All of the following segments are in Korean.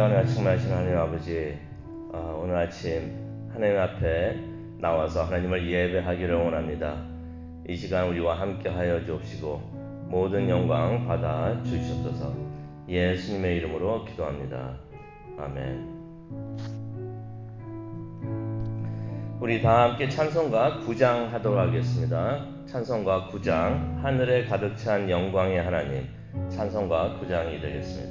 가운데 충만하신 하나님 아버지 어, 오늘 아침 하나님 앞에 나와서 하나님을 예배하기를 원합니다. 이 시간 우리와 함께하여 주옵시고 모든 영광 받아 주시옵소서 예수님의 이름으로 기도합니다. 아멘. 우리 다 함께 찬송가 9장 하도록 하겠습니다. 찬송가 9장 하늘에 가득 찬 영광의 하나님 찬송가 9장이 되겠습니다.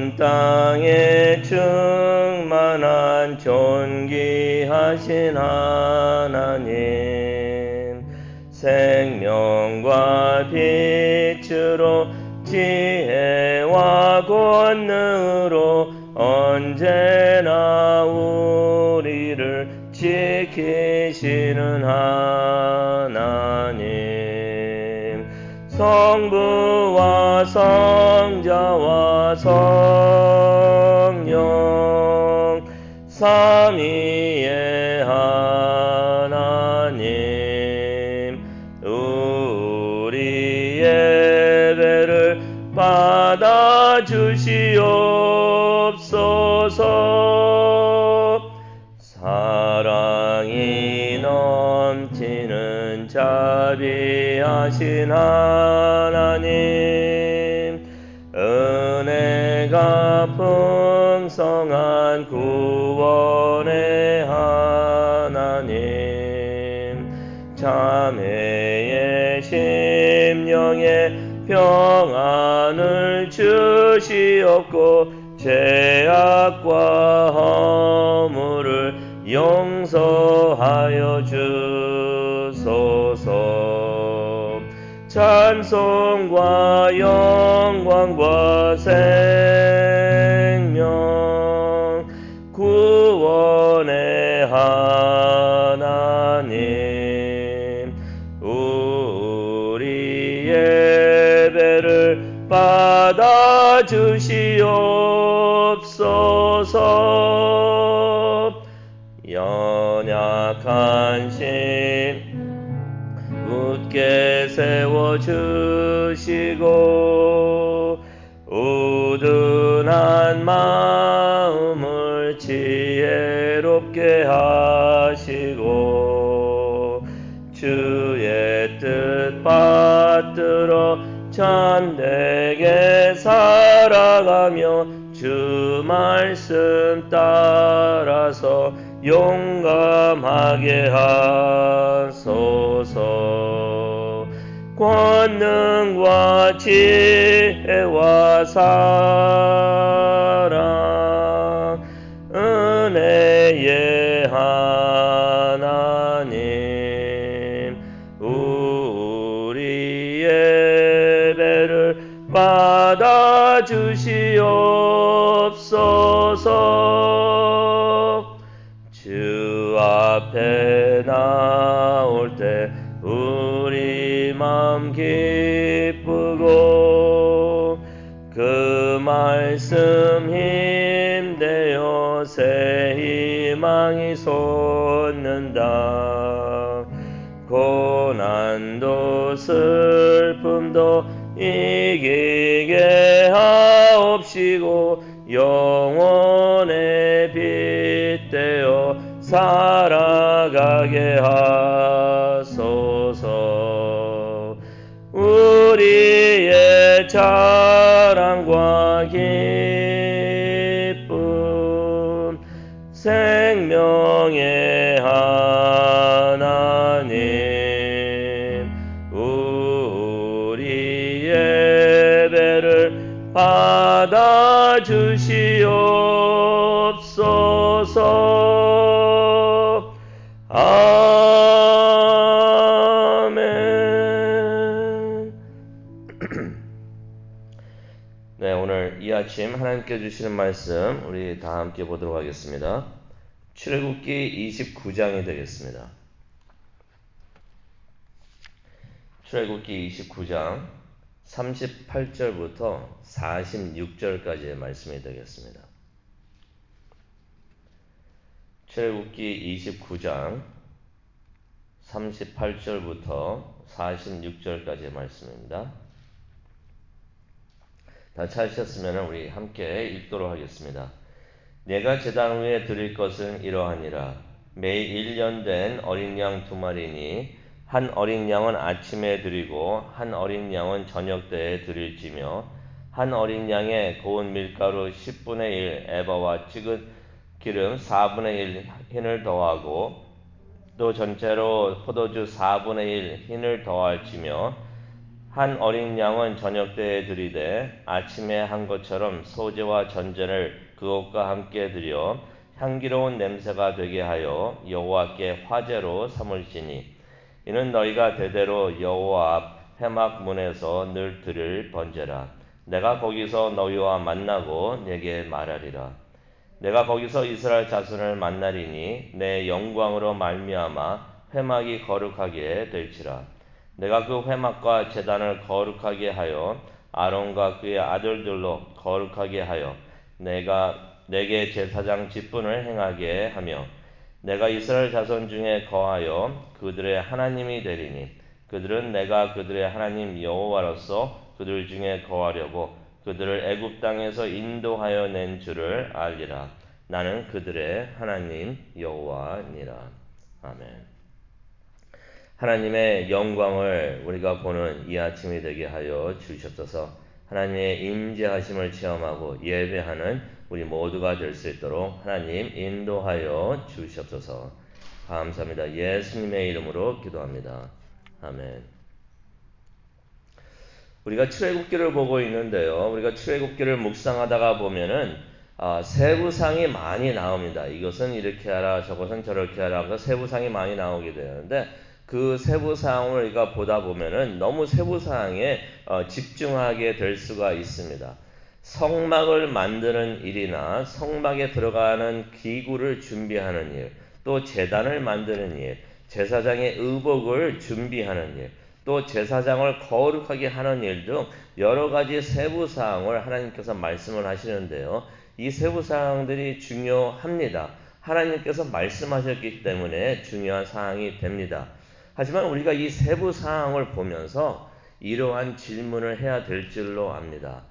온 땅에 충만한 존귀하신 하나님 생명과 빛으로 지혜와 권능으로 언제나 우리를 지키시는 하나님 성부와 성자와 성령 삼위의 하나님 우리 예배를 받아 주시옵소서. 사랑이 넘치는 자비하신 하나님 은혜가 풍성한 구원의 하나님 자매의 심령에 평안을 주시옵고 죄악과 허물을 용서하여 주소서. 찬송과 영광과 생 하나님 우리 예배를 받아 주시옵소서. 연약한 심 굳게 세워 주시고 우둔한 지혜롭게 하시고 주의 뜻 받들어 참되게 살아가며 주 말씀 따라서 용감하게 하소서. 권능과 지혜와 사랑 하나님 우리 예배를 받아 주시옵소서. 주 앞에 나올 때 우리 마음 기쁘고 그 말씀 힘 새 희망이 솟는다. 고난도 슬픔도 이기게 하옵시고 영원의 빛 되어 살아가게 하소서. 우리의 자 아침 하나님께 주시는 말씀 우리 다 함께 보도록 하겠습니다. 출애굽기 29장이 되겠습니다. 출애굽기 29장 38절부터 46절까지의 말씀이 되겠습니다. 출애굽기 29장 38절부터 46절까지의 말씀입니다. 다 찾으셨으면 우리 함께 읽도록 하겠습니다. 내가 제단 위에 드릴 것은 이러하니라. 매일 1년 된 어린 양 두 마리니 한 어린 양은 아침에 드리고 한 어린 양은 저녁 때에 드릴지며 한 어린 양에 고운 밀가루 10분의 1 에바와 찍은 기름 4분의 1 흰을 더하고 또 전체로 포도주 4분의 1 흰을 더할지며 한 어린 양은 저녁 때에 드리되 아침에 한 것처럼 소재와 전제를 그것과 함께 드려 향기로운 냄새가 되게 하여 여호와께 화제로 삼을지니. 이는 너희가 대대로 여호와 앞 회막 문에서 늘 들을 번제라. 내가 거기서 너희와 만나고 내게 말하리라. 내가 거기서 이스라엘 자손을 만나리니 내 영광으로 말미암아 회막이 거룩하게 될지라 내가 그 회막과 제단을 거룩하게 하여 아론과 그의 아들들로 거룩하게 하여 내가 내게 제사장 직분을 행하게 하며 내가 이스라엘 자손 중에 거하여 그들의 하나님이 되리니 그들은 내가 그들의 하나님 여호와로서 그들 중에 거하려고 그들을 애굽 땅에서 인도하여 낸 줄을 알리라 나는 그들의 하나님 여호와니라 아멘. 하나님의 영광을 우리가 보는 이 아침이 되게 하여 주시옵소서. 하나님의 임재하심을 체험하고 예배하는 우리 모두가 될 수 있도록 하나님 인도하여 주시옵소서. 감사합니다. 예수님의 이름으로 기도합니다. 아멘. 우리가 출애굽기를 보고 있는데요. 우리가 출애굽기를 묵상하다가 보면은 아, 세부상이 많이 나옵니다. 이것은 이렇게 하라, 저것은 저렇게 하라. 그 세부상이 많이 나오게 되는데 그 세부 사항을 우리가 보다 보면은 너무 세부 사항에 어, 집중하게 될 수가 있습니다. 성막을 만드는 일이나 성막에 들어가는 기구를 준비하는 일, 또 재단을 만드는 일, 제사장의 의복을 준비하는 일, 또 제사장을 거룩하게 하는 일 등 여러 가지 세부 사항을 하나님께서 말씀을 하시는데요. 이 세부 사항들이 중요합니다. 하나님께서 말씀하셨기 때문에 중요한 사항이 됩니다. 하지만 우리가 이 세부 사항을 보면서 이러한 질문을 해야 될 줄로 압니다.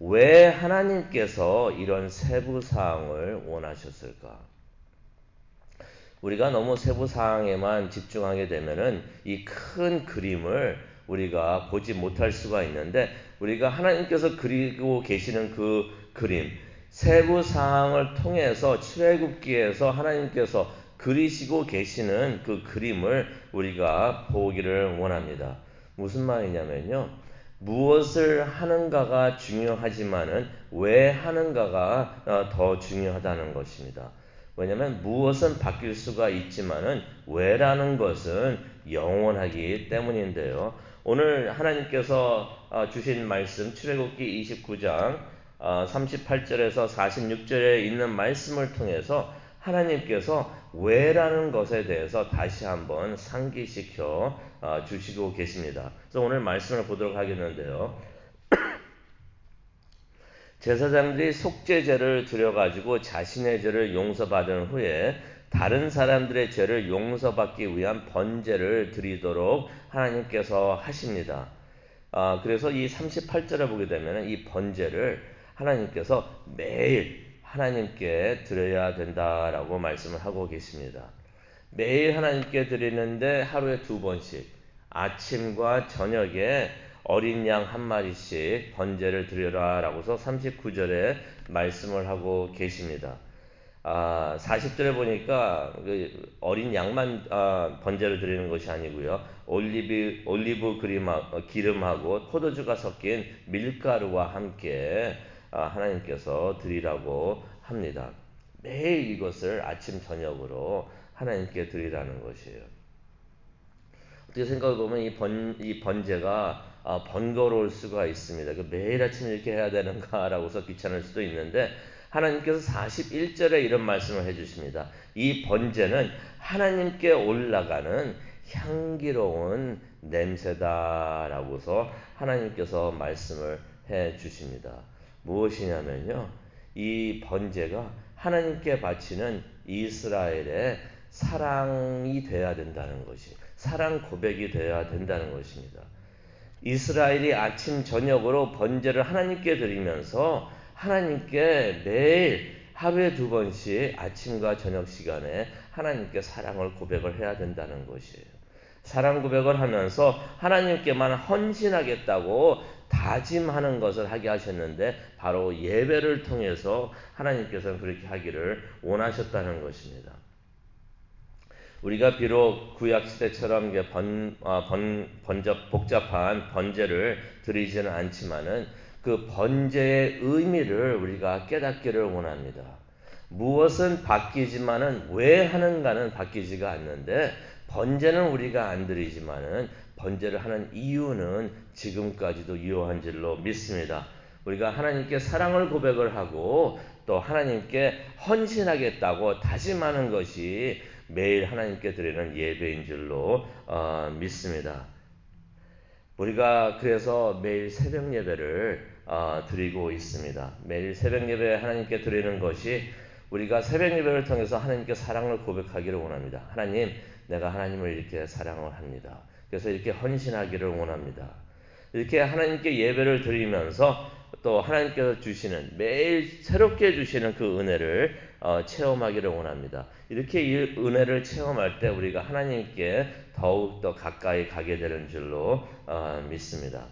왜 하나님께서 이런 세부 사항을 원하셨을까? 우리가 너무 세부 사항에만 집중하게 되면은 이 큰 그림을 우리가 보지 못할 수가 있는데 우리가 하나님께서 그리고 계시는 그 그림 세부 사항을 통해서 출애굽기에서 하나님께서 그리시고 계시는 그 그림을 우리가 보기를 원합니다. 무슨 말이냐면요. 무엇을 하는가가 중요하지만은 왜 하는가가 어, 더 중요하다는 것입니다. 왜냐하면 무엇은 바뀔 수가 있지만은 왜라는 것은 영원하기 때문인데요. 오늘 하나님께서 어, 주신 말씀 출애굽기 29장 38절에서 어, 46절에 있는 말씀을 통해서 하나님께서 왜라는 것에 대해서 다시 한번 상기시켜 어, 주시고 계십니다. 그래서 오늘 말씀을 보도록 하겠는데요. 제사장들이 속죄제를 드려가지고 자신의 죄를 용서받은 후에 다른 사람들의 죄를 용서받기 위한 번제를 드리도록 하나님께서 하십니다. 아, 그래서 이 38절에 보게 되면 이 번제를 하나님께서 매일 하나님께 드려야 된다라고 말씀을 하고 계십니다. 매일 하나님께 드리는데 하루에 두 번씩 아침과 저녁에 어린 양 한 마리씩 번제를 드려라 라고서 39절에 말씀을 하고 계십니다. 아, 40절에 보니까 그 어린 양만 아, 번제를 드리는 것이 아니고요. 올리브, 올리브 기름하고 포도주가 섞인 밀가루와 함께 아, 하나님께서 드리라고 합니다. 매일 이것을 아침 저녁으로 하나님께 드리라는 것이에요. 어떻게 생각해 보면 이 번, 이 번제가 아, 번거로울 수가 있습니다. 그 매일 아침 이렇게 해야 되는가라고서 귀찮을 수도 있는데 하나님께서 41절에 이런 말씀을 해주십니다. 이 번제는 하나님께 올라가는 향기로운 냄새다라고서 하나님께서 말씀을 해 주십니다. 무엇이냐면요. 이 번제가 하나님께 바치는 이스라엘의 사랑이 돼야 된다는 것이 사랑 고백이 되어야 된다는 것입니다. 이스라엘이 아침 저녁으로 번제를 하나님께 드리면서 하나님께 매일 하루에 두 번씩 아침과 저녁 시간에 하나님께 사랑을 고백을 해야 된다는 것이에요. 사랑 고백을 하면서 하나님께만 헌신하겠다고 다짐하는 것을 하게 하셨는데 바로 예배를 통해서 하나님께서는 그렇게 하기를 원하셨다는 것입니다. 우리가 비록 구약 시대처럼 번, 아, 번, 번접, 복잡한 번제를 드리지는 않지만은 그 번제의 의미를 우리가 깨닫기를 원합니다. 무엇은 바뀌지만은 왜 하는가는 바뀌지가 않는데 번제는 우리가 안 드리지만은 번제를 하는 이유는 지금까지도 유효한 줄로 믿습니다. 우리가 하나님께 사랑을 고백을 하고 또 하나님께 헌신하겠다고 다짐하는 것이 매일 하나님께 드리는 예배인 줄로 어, 믿습니다. 우리가 그래서 매일 새벽 예배를 어, 드리고 있습니다. 매일 새벽 예배 하나님께 드리는 것이 우리가 새벽 예배를 통해서 하나님께 사랑을 고백하기를 원합니다. 하나님, 내가 하나님을 이렇게 사랑을 합니다. 그래서 이렇게 헌신하기를 원합니다. 이렇게 하나님께 예배를 드리면서 또 하나님께서 주시는 매일 새롭게 주시는 그 은혜를 어, 체험하기를 원합니다. 이렇게 이 은혜를 체험할 때 우리가 하나님께 더욱 더 가까이 가게 되는 줄로 어, 믿습니다.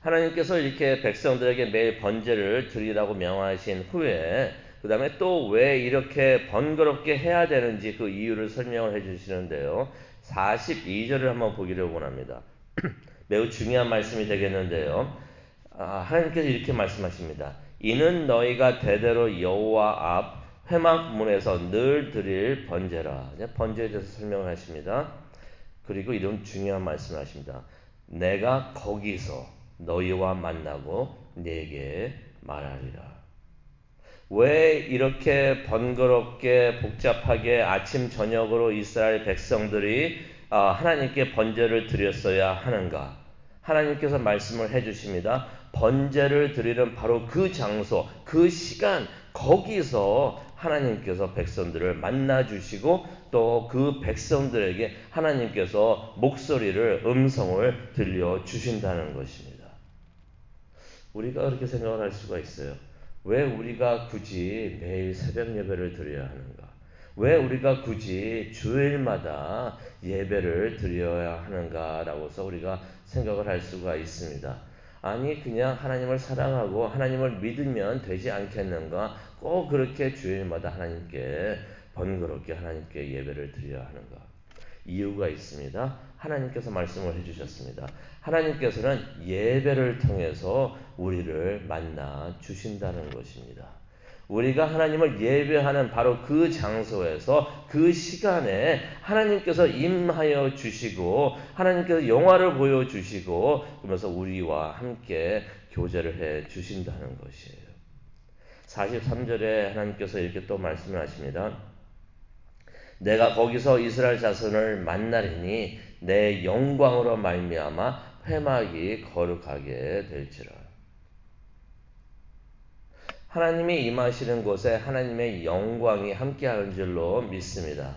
하나님께서 이렇게 백성들에게 매일 번제를 드리라고 명하신 후에 그 다음에 또 왜 이렇게 번거롭게 해야 되는지 그 이유를 설명을 해 주시는데요. 42절을 한번 보기를 원합니다. 매우 중요한 말씀이 되겠는데요. 아, 하나님께서 이렇게 말씀하십니다. 이는 너희가 대대로 여호와 앞 회막문에서 늘 드릴 번제라. 번제에 대해서 설명을 하십니다. 그리고 이런 중요한 말씀을 하십니다. 내가 거기서 너희와 만나고 내게 말하리라. 왜 이렇게 번거롭게 복잡하게 아침 저녁으로 이스라엘 백성들이 아, 하나님께 번제를 드렸어야 하는가? 하나님께서 말씀을 해 주십니다. 번제를 드리는 바로 그 장소, 그 시간, 거기서 하나님께서 백성들을 만나 주시고 또 그 백성들에게 하나님께서 목소리를, 음성을 들려 주신다는 것입니다. 우리가 그렇게 생각을 할 수가 있어요. 왜 우리가 굳이 매일 새벽 예배를 드려야 하는가? 왜 우리가 굳이 주일마다 예배를 드려야 하는가라고 서 우리가 생각을 할 수가 있습니다. 아니 그냥 하나님을 사랑하고 하나님을 믿으면 되지 않겠는가? 꼭 그렇게 주일마다 하나님께 번거롭게 하나님께 예배를 드려야 하는가? 이유가 있습니다. 하나님께서 말씀을 해주셨습니다. 하나님께서는 예배를 통해서 우리를 만나 주신다는 것입니다. 우리가 하나님을 예배하는 바로 그 장소에서 그 시간에 하나님께서 임하여 주시고 하나님께서 영화를 보여 주시고 그러면서 우리와 함께 교제를 해 주신다는 것이에요. 43절에 하나님께서 이렇게 또 말씀을 하십니다. 내가 거기서 이스라엘 자손을 만나리니 내 영광으로 말미암아 회막이 거룩하게 될지라. 하나님이 임하시는 곳에 하나님의 영광이 함께하는 줄로 믿습니다.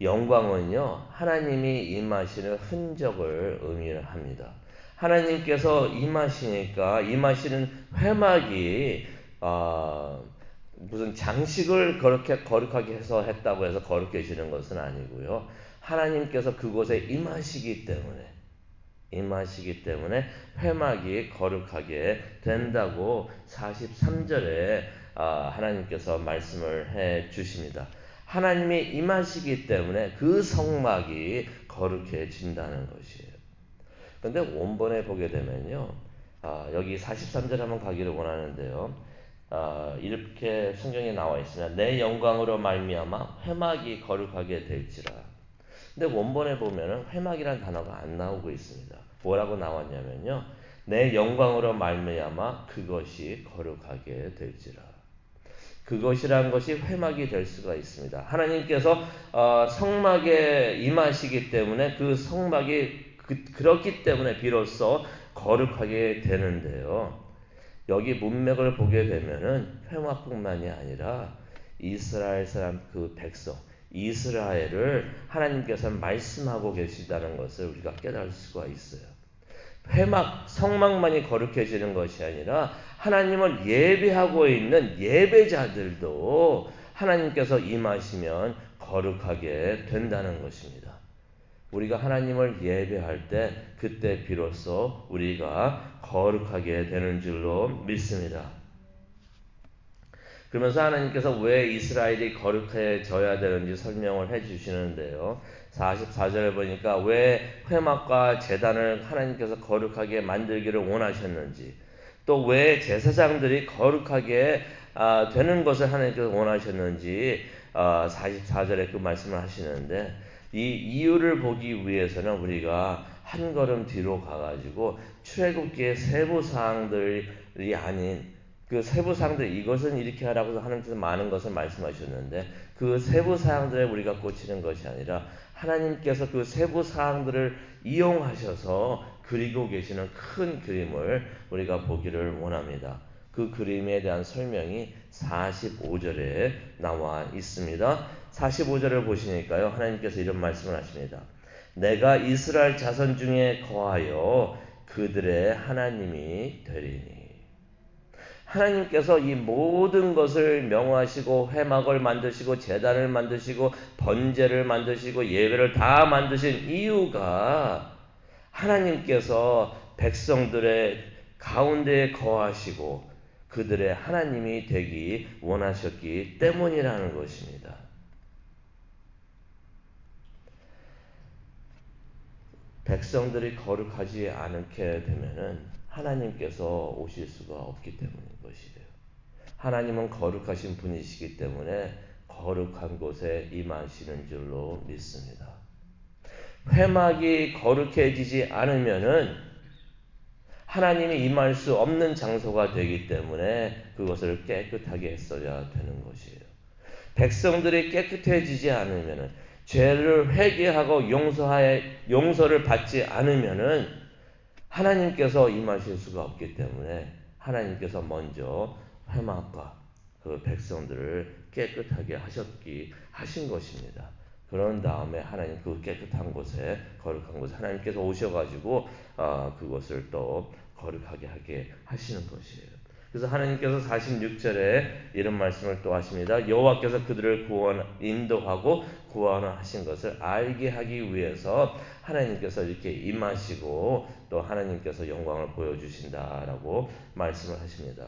영광은요, 하나님이 임하시는 흔적을 의미합니다. 하나님께서 임하시니까 임하시는 회막이 어, 무슨 장식을 그렇게 거룩하게 해서 했다고 해서 거룩해지는 것은 아니고요. 하나님께서 그곳에 임하시기 때문에 임하시기 때문에 회막이 거룩하게 된다고 43절에 아, 하나님께서 말씀을 해 주십니다. 하나님이 임하시기 때문에 그 성막이 거룩해진다는 것이에요. 그런데 원본에 보게 되면요. 아, 여기 43절 한번 가기를 원하는데요. 아, 이렇게 성경에 나와 있습니다. 내 영광으로 말미암아 회막이 거룩하게 될지라. 근데 원본에 보면은 회막이란 단어가 안 나오고 있습니다. 뭐라고 나왔냐면요. 내 영광으로 말미암아 그것이 거룩하게 될지라. 그것이란 것이 회막이 될 수가 있습니다. 하나님께서 어, 성막에 임하시기 때문에 그 성막이 그, 그렇기 때문에 비로소 거룩하게 되는데요. 여기 문맥을 보게 되면은 회막뿐만이 아니라 이스라엘 사람 그 백성 이스라엘을 하나님께서 말씀하고 계시다는 것을 우리가 깨달을 수가 있어요. 회막 성막만이 거룩해지는 것이 아니라 하나님을 예배하고 있는 예배자들도 하나님께서 임하시면 거룩하게 된다는 것입니다. 우리가 하나님을 예배할 때 그때 비로소 우리가 거룩하게 되는 줄로 믿습니다. 그러면서 하나님께서 왜 이스라엘이 거룩해져야 되는지 설명을 해 주시는데요. 44절에 보니까 왜 회막과 재단을 하나님께서 거룩하게 만들기를 원하셨는지 또 왜 제사장들이 거룩하게 아, 되는 것을 하나님께서 원하셨는지 44절에 아, 그 말씀을 하시는데 이 이유를 보기 위해서는 우리가 한 걸음 뒤로 가가지고 출애굽기의 세부 사항들이 아닌 그 세부 사항들 이것은 이렇게 하라고 하나님께서 많은 것을 말씀하셨는데 그 세부 사항들에 우리가 꽂히는 것이 아니라 하나님께서 그 세부 사항들을 이용하셔서 그리고 계시는 큰 그림을 우리가 보기를 원합니다. 그 그림에 대한 설명이 45절에 나와 있습니다. 45절을 보시니까요. 하나님께서 이런 말씀을 하십니다. 내가 이스라엘 자손 중에 거하여 그들의 하나님이 되리니. 하나님께서 이 모든 것을 명하시고 회막을 만드시고 재단을 만드시고 번제를 만드시고 예배를 다 만드신 이유가 하나님께서 백성들의 가운데 거하시고 그들의 하나님이 되기 원하셨기 때문이라는 것입니다. 백성들이 거룩하지 않게 되면은 하나님께서 오실 수가 없기 때문인 것이에요. 하나님은 거룩하신 분이시기 때문에 거룩한 곳에 임하시는 줄로 믿습니다. 회막이 거룩해지지 않으면은 하나님이 임할 수 없는 장소가 되기 때문에 그것을 깨끗하게 했어야 되는 것이에요. 백성들이 깨끗해지지 않으면 죄를 회개하고 용서하여 용서를 받지 않으면은 하나님께서 임하실 수가 없기 때문에 하나님께서 먼저 회막과 그 백성들을 깨끗하게 하셨기 하신 것입니다. 그런 다음에 하나님 그 깨끗한 곳에 거룩한 곳에 하나님께서 오셔가지고 어, 그것을 또 거룩하게 하게 하시는 것이에요. 그래서 하나님께서 46절에 이런 말씀을 또 하십니다. 여호와께서 그들을 구원 인도하고 구원하신 것을 알게 하기 위해서 하나님께서 이렇게 임하시고 또 하나님께서 영광을 보여 주신다라고 말씀을 하십니다.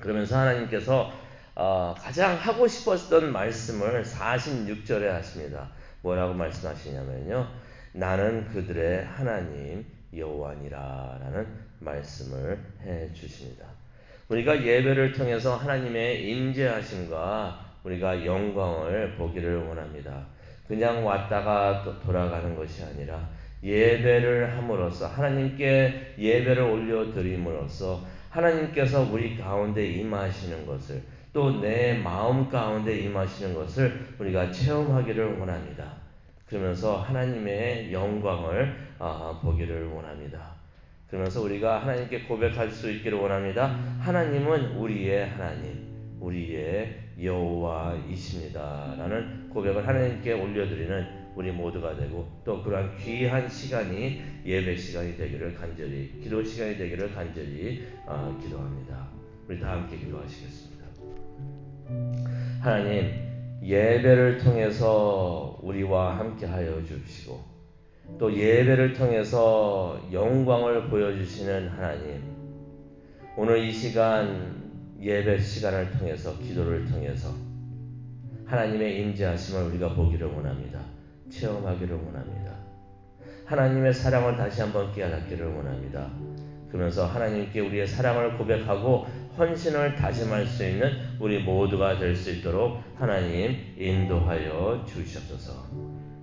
그러면서 하나님께서 어, 가장 하고 싶었던 말씀을 46절에 하십니다. 뭐라고 말씀하시냐면요. 나는 그들의 하나님 여호와니라라는 말씀을 해 주십니다. 우리가 예배를 통해서 하나님의 임재하심과 우리가 영광을 보기를 원합니다. 그냥 왔다가 또 돌아가는 것이 아니라 예배를 함으로써 하나님께 예배를 올려 드림으로써 하나님께서 우리 가운데 임하시는 것을 또 내 마음 가운데 임하시는 것을 우리가 체험하기를 원합니다. 그러면서 하나님의 영광을 아, 보기를 원합니다. 그러면서 우리가 하나님께 고백할 수 있기를 원합니다. 하나님은 우리의 하나님, 우리의 여호와이십니다 라는 고백을 하나님께 올려드리는 우리 모두가 되고 또 그러한 귀한 시간이 예배 시간이 되기를 간절히 기도 시간이 되기를 간절히 어, 기도합니다. 우리 다 함께 기도하시겠습니다. 하나님 예배를 통해서 우리와 함께 하여 주시고 또 예배를 통해서 영광을 보여주시는 하나님 오늘 이 시간 예배 시간을 통해서 기도를 통해서 하나님의 임재하심을 우리가 보기를 원합니다. 체험하기를 원합니다. 하나님의 사랑을 다시 한번 깨닫기를 원합니다. 그러면서 하나님께 우리의 사랑을 고백하고 헌신을 다짐할 수 있는 우리 모두가 될 수 있도록 하나님 인도하여 주시옵소서.